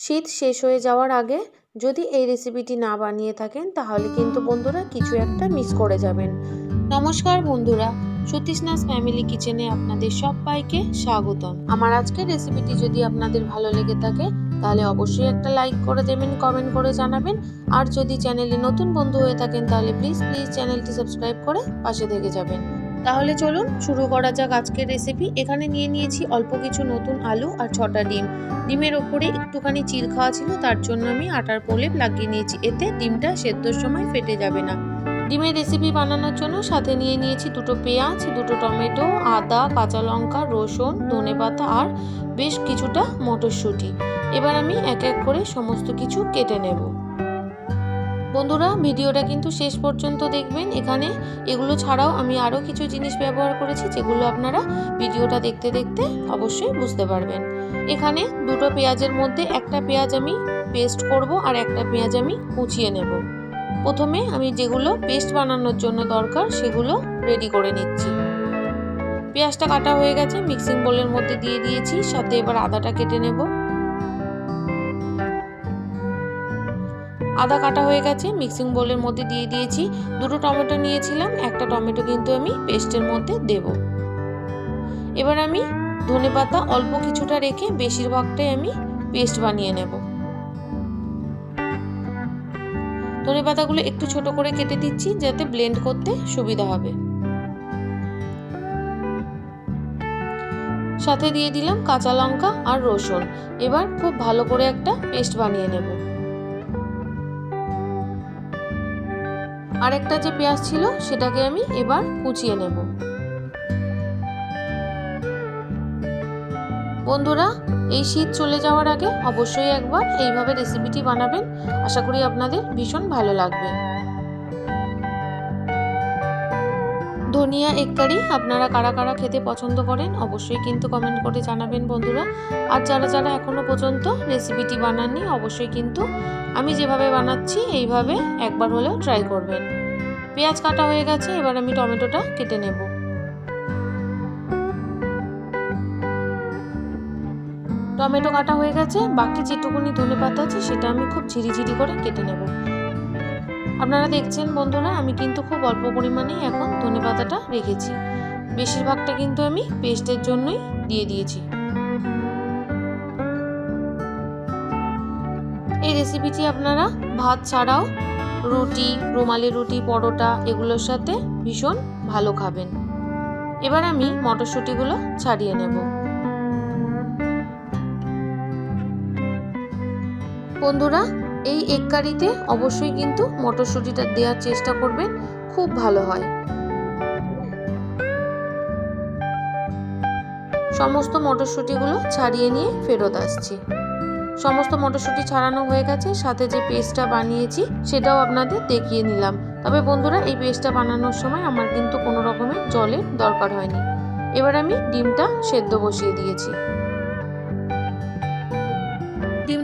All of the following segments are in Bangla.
শীত শেষ হয়ে যাওয়ার আগে যদি এই রেসিপিটি না বানিয়ে থাকেন, তাহলে কিন্তু বন্ধুরা কিছু একটা মিস করে যাবেন। নমস্কার বন্ধুরা, সতীশনাথ ফ্যামিলি কিচেনে আপনাদের সবাইকে স্বাগতম। আমার আজকের রেসিপিটি যদি আপনাদের ভালো লেগে থাকে, তাহলে অবশ্যই একটা লাইক করে দেবেন কমেন্ট করে জানাবেন। আর যদি চ্যানেলে নতুন বন্ধু হয়ে থাকেন, তাহলে প্লিজ প্লিজ চ্যানেলটি সাবস্ক্রাইব করে পাশে থেকে যাবেন। তাহলে চলুন শুরু করা যাক আজকের রেসিপি এখানে নিয়ে নিয়েছি অল্প কিছু নতুন আলু আর ছটা ডিম। ডিমের ওপরে একটুখানি চির খাওয়া ছিল, তার জন্য আমি আটার প্রলেপ লাগিয়ে নিয়েছি। এতে ডিমটা সেদ্ধর সময় ফেটে যাবে না। ডিমের রেসিপি বানানোর জন্য সাথে নিয়ে নিয়েছি দুটো পেঁয়াজ, দুটো টমেটো, আদা, কাঁচা লঙ্কা, রসুন ধনেপাতা আর বেশ কিছুটা মটরশুঁটি। এবার আমি এক এক করে সমস্ত কিছু কেটে নেব। বন্ধুরা, ভিডিওটা কিন্তু শেষ পর্যন্ত দেখবেন। এখানে এগুলো ছাড়াও আমি আরও কিছু জিনিস ব্যবহার করেছি, যেগুলো আপনারা ভিডিওটা দেখতে দেখতে অবশ্যই বুঝতে পারবেন। এখানে দুটো পেঁয়াজের মধ্যে একটা পেঁয়াজ আমি পেস্ট করব আর একটা পেঁয়াজ আমি কুচিয়ে নেব। প্রথমে আমি যেগুলো পেস্ট বানানোর জন্য দরকার, সেগুলো রেডি করে নিচ্ছি। পেঁয়াজটা কাটা হয়ে গেছে মিক্সিং বোলের মধ্যে দিয়ে দিয়েছি, সাথে এবার আদাটা কেটে নেব। আদা কাটা হয়ে গেছে মিক্সিং বোলের মধ্যে দিয়ে দিয়েছি। দুটো টমেটো নিয়েছিলাম, একটা টমেটো কিন্তু আমি পেস্টের মধ্যে দেব। এবার আমি ধনে পাতা অল্প কিছুটা রেখে বেশিরভাগটাই আমি পেস্ট বানিয়ে নেব। ধনে পাতাগুলো একটু ছোট করে কেটে দিচ্ছি, যাতে ব্লেন্ড করতে সুবিধা হবে। সাথে দিয়ে দিলাম কাঁচা লঙ্কা আর রসুন। এবার খুব ভালো করে একটা পেস্ট বানিয়ে নেব। আরেকটা যে পেঁয়াজ ছিল, সেটাকে আমি এবার কুচিয়ে নেব। বন্ধুরা, এই শীত চলে যাওয়ার আগে অবশ্যই একবার এইভাবে রেসিপিটি বানাবেন। আশা করি আপনাদের ভীষণ ভালো লাগবে। ধনিয়া এক কারি আপনারা কারা কারা খেতে পছন্দ করেন, অবশ্যই কিন্তু কমেন্ট করে জানাবেন বন্ধুরা। আর যারা যারা এখনও পর্যন্ত রেসিপিটি বানাননি, অবশ্যই কিন্তু আমি যেভাবে বানাচ্ছি, এইভাবে একবার হলেও ট্রাই করবেন। পেঁয়াজ কাটা হয়ে গেছে, এবার আমি টমেটোটা কেটে নেব। টমেটো কাটা হয়ে গেছে, বাকি যেটুকুনি ধনে পাতা আছে, সেটা আমি খুব ঝিরিঝিরি করে কেটে নেব। আপনারা দেখছেন বন্ধুরা, আমি কিন্তু খুব অল্প পরিমাণেই এখন ধনে পাতাটা রেখেছি। বেশিরভাগটা কিন্তু আমি পেস্টের জন্যই দিয়ে দিয়েছি। এই রেসিপিটি আপনারা ভাত ছাড়াও রুটি, রুমালি রুটি, পরোটা এগুলোর সাথে ভীষণ ভালো খাবেন। এবার আমি মটরশুঁটিগুলো ছাড়িয়ে নেব। বন্ধুরা এই এগ কারিতে অবশ্যই কিন্তু মটরশুঁটিটা দেওয়ার চেষ্টা করবেন, খুব ভালো হয়। সমস্ত মটরশুঁটিগুলো ছাড়িয়ে নিয়ে ফেরত আসছি। সমস্ত মটরশুঁটি ছাড়ানো হয়ে গেছে, সাথে যে পেস্টটা বানিয়েছি সেটাও আপনাদের দেখিয়ে নিলাম। তবে বন্ধুরা, এই পেস্টটা বানানোর সময় আমার কিন্তু কোনো রকমের জলের দরকার হয়নি। এবার আমি ডিমটা সেদ্ধ বসিয়ে দিয়েছি।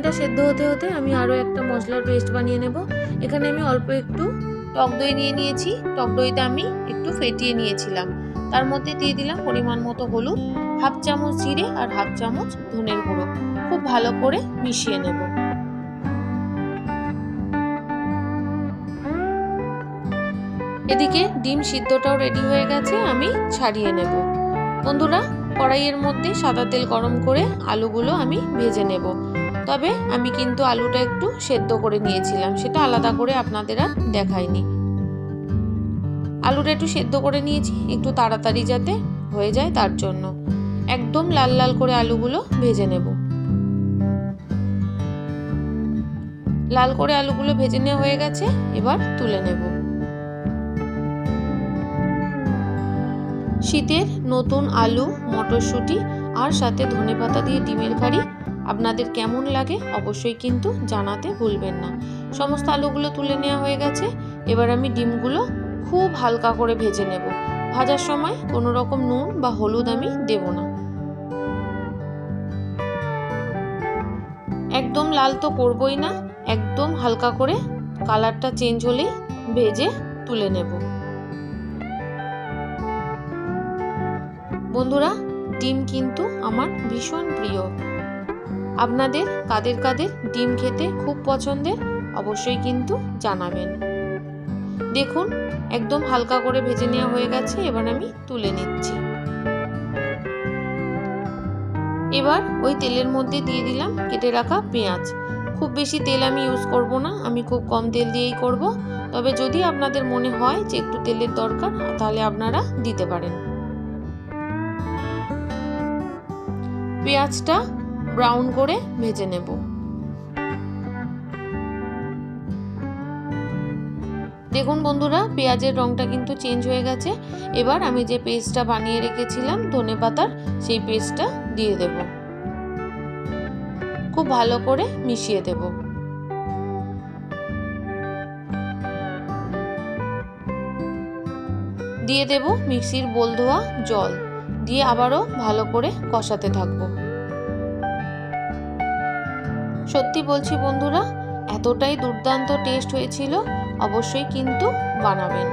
ডিমটা সেদ্ধ হতে হতে আমি আরও একটা মশলার পেস্ট বানিয়ে নেব। এখানে আমি অল্প একটু টক দই নিয়ে নিয়েছি। টক দইটা আমি একটু ফেটিয়ে নিয়েছিলাম। তার মধ্যে দিয়ে দিলাম পরিমাণ মতো হলুদ, হাফ চামচ জিরে আর হাফ চামচ ধনের গুঁড়ো। খুব ভালো করে মিশিয়ে নেব। এদিকে ডিম সিদ্ধটাও রেডি হয়ে গেছে, আমি ছাড়িয়ে নেব। বন্ধুরা, কড়াইয়ের মধ্যে সাদা তেল গরম করে আলুগুলো আমি ভেজে নেব। তবে আমি কিন্তু আলুটা একটু সেদ্ধ করে নিয়েছিলাম। সেটা আলাদা করে আপনাদের আর দেখাইনি। আলুটা একটু সেদ্ধ করে নিয়েছি, একটু তাড়াতাড়ি যাতে হয়ে যায় তার জন্য। একদম লাল লাল করে আলুগুলো ভেজে নেব। লাল করে আলুগুলো ভেজে নেওয়া হয়ে গেছে, এবার তুলে নেব। শীতের নতুন আলু, মটরশুঁটি আর সাথে ধনে পাতা দিয়ে ডিমের কারি আপনাদের কেমন লাগে অবশ্যই কিন্তু জানাতে ভুলবেন না। সমস্ত আলুগুলো তুলে নেওয়া হয়ে গেছে। এবার আমি ডিমগুলো খুব হালকা করে ভেজে নেব। ভাজার সময় কোনো রকম নুন বা হলুদ আমি দেব না। একদম লাল তো করবই না, একদম হালকা করে কালারটা চেঞ্জ হলেই ভেজে তুলে নেব। বন্ধুরা, ডিম কিন্তু আমার ভীষণ প্রিয়। আপনাদের, কাদের কাদের ডিম খেতে খুব পছন্দের অবশ্যই কিন্তু জানাবেন। দেখুন, একদম হালকা করে ভেজে নেওয়া হয়ে গেছে, এবার আমি তুলে নিচ্ছি। এবার ওই তেলের মধ্যে দিয়ে দিলাম কেটে রাখা পেঁয়াজ। খুব বেশি তেল আমি ইউজ করব না, আমি খুব কম তেল দিয়েই করব। তবে যদি আপনাদের মনে হয় যে একটু তেলের দরকার, তাহলে আপনারা দিতে পারেন। পেঁয়াজটা ব্রাউন করে ভেজে নেব। দেখুন বন্ধুরা, পেঁয়াজের রঙটা কিন্তু চেঞ্জ হয়ে গেছে। এবার আমি যে পেস্টটা বানিয়ে রেখেছিলাম, ধনে পাতার, সেই পেস্টটা দিয়ে দেব। খুব ভালো করে মিশিয়ে দেব। দিয়ে দেব মিক্সির বোল ধোয়া জল। দিয়ে আবারও ভালো করে কষাতে থাকব। সত্যি বলছি বন্ধুরা, এতটাই দুর্দান্ত টেস্ট হয়েছিল, অবশ্যই কিন্তু বানাবেন।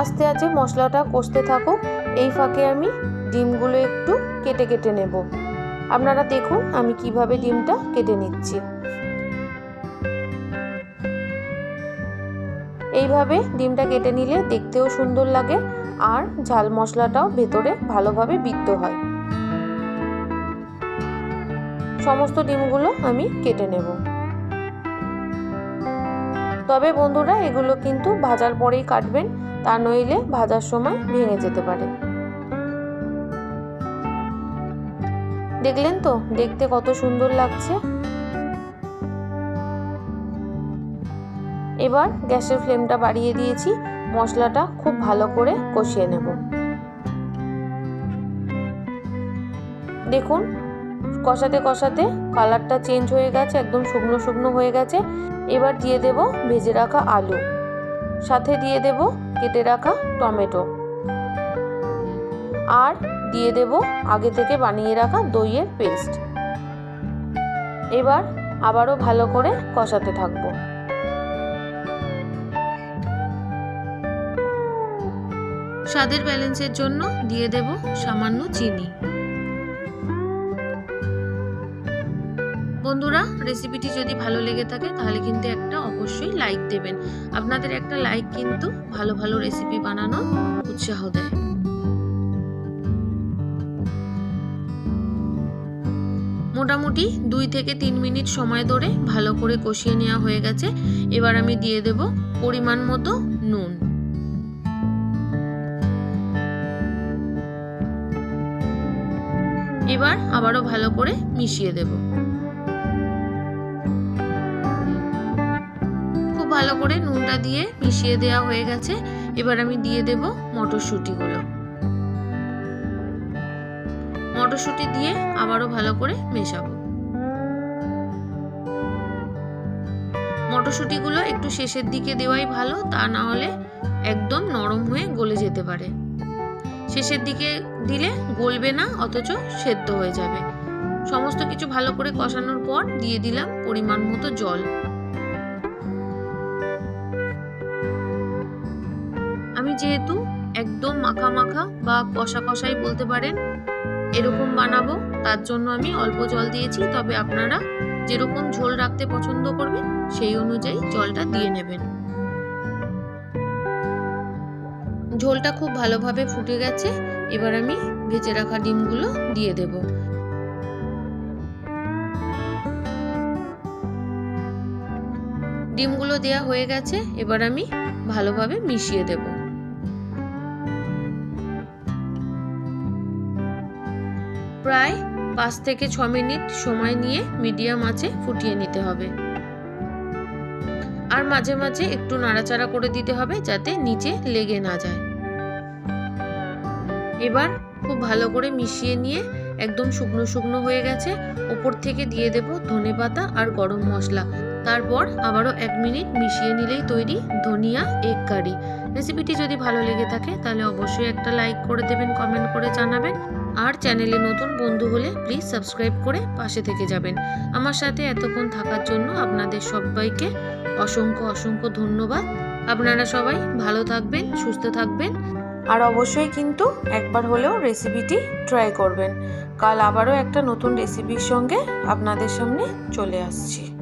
আস্তে আস্তে মশলাটা কষতে থাকুক, এই ফাঁকে আমি ডিমগুলো একটু কেটে কেটে নেব। আপনারা দেখুন আমি কীভাবে ডিমটা কেটে নিচ্ছি। এইভাবে ডিমটা কেটে নিলে দেখতেও সুন্দর লাগে, আর ঝাল মশলাটাও ভেতরে ভালোভাবে বিদ্ধ হয়। সমস্ত ডিমগুলো আমি কেটে নেব। তবে বন্ধুরা, এগুলো কিন্তু ভাজার পরেই কাটবেন, তা নইলে ভাজার সময় ভেঙে যেতে পারে। দেখলেন তো, দেখতে কত সুন্দর লাগছে। এবার গ্যাসের ফ্লেমটা বাড়িয়ে দিয়েছি, মশলাটা খুব ভালো করে কষিয়ে নেব। দেখুন কষাতে কষাতে কালারটা চেঞ্জ হয়ে গেছে, একদম শুকনো শুকনো হয়ে গেছে। এবার দিয়ে দেব ভেজে রাখা আলু। সাথে দিয়ে দেব কেটে রাখা টমেটো। আর দিয়ে দেব আগে থেকে বানিয়ে রাখা দইয়ের পেস্ট। এবার আবারও ভালো করে কষাতে থাকব। স্বাদের ব্যালেন্সের জন্য দিয়ে দেব সামান্য চিনি। বন্ধুরা রেসিপিটি যদি ভালো লেগে থাকে, তাহলে কিন্তু একটা অবশ্যই লাইক দেবেন। আপনাদের একটা লাইক কিন্তু ভালো ভালো রেসিপি বানানোর উৎসাহ দেয়। মোটামুটি দুই থেকে তিন মিনিট সময় ধরে ভালো করে কষিয়ে নেওয়া হয়ে গেছে। এবার আমি দিয়ে দেব পরিমাণ মতো নুন। এবার আবারও ভালো করে মিশিয়ে দেব। ভালো করে নুনটা দিয়ে মিশিয়ে দেওয়া হয়ে গেছে। এবার আমি দিয়ে দেব মটরশুঁটিগুলো। মটরশুঁটি দিয়ে আবারও ভালো করে মেশাবো। মটরশুঁটিগুলো একটু শেষের দিকে দেওয়াই ভালো, তা না হলে একদম নরম হয়ে গলে যেতে পারে। শেষের দিকে দিলে গলবে না, অথচ সেদ্ধ হয়ে যাবে। সমস্ত কিছু ভালো করে কষানোর পর দিয়ে দিলাম পরিমাণ মতো জল। যেহেতু একদম মাখা মাখা বা কষা কষাই বলতে পারেন, এরকম বানাবো, তার জন্য আমি অল্প জল দিয়েছি। তবে আপনারা যেরকম ঝোল রাখতে পছন্দ করবেন, সেই অনুযায়ী জলটা দিয়ে নেবেন। ঝোলটা খুব ভালোভাবে ফুটে গেছে, এবার আমি ভেজে রাখা ডিমগুলো দিয়ে দেব। ডিমগুলো দেয়া হয়ে গেছে, এবার আমি ভালোভাবে মিশিয়ে দেব। প্রায় পাঁচ থেকে ছ মিনিট সময় নিয়ে মিডিয়াম আঁচে ফুটিয়ে নিতে হবে। আর মাঝে মাঝে একটু নাড়াচাড়া করে দিতে হবে যাতে নিচে লেগে না যায়। এবার খুব ভালো করে মিশিয়ে নিয়ে একদম শুকনো শুকনো হয়ে গেছে, ওপর থেকে দিয়ে দেব ধনে পাতা আর গরম মশলা। তারপর আবারও এক মিনিট মিশিয়ে নিলেই তৈরি ধনিয়া এগ কারি। রেসিপিটি যদি ভালো লেগে থাকে তাহলে অবশ্যই একটা লাইক করে দেবেন, কমেন্ট করে জানাবেন। আর চ্যানেলে নতুন বন্ধু হলে প্লিজ সাবস্ক্রাইব করে পাশে থেকে যাবেন। আমার সাথে এতক্ষণ থাকার জন্য আপনাদের সবাইকে অসংখ্য অসংখ্য ধন্যবাদ। আপনারা সবাই ভালো থাকবেন, সুস্থ থাকবেন। আর অবশ্যই কিন্তু একবার হলেও রেসিপিটি ট্রাই করবেন। কাল আবারও একটা নতুন রেসিপির সঙ্গে আপনাদের সামনে চলে আসছি।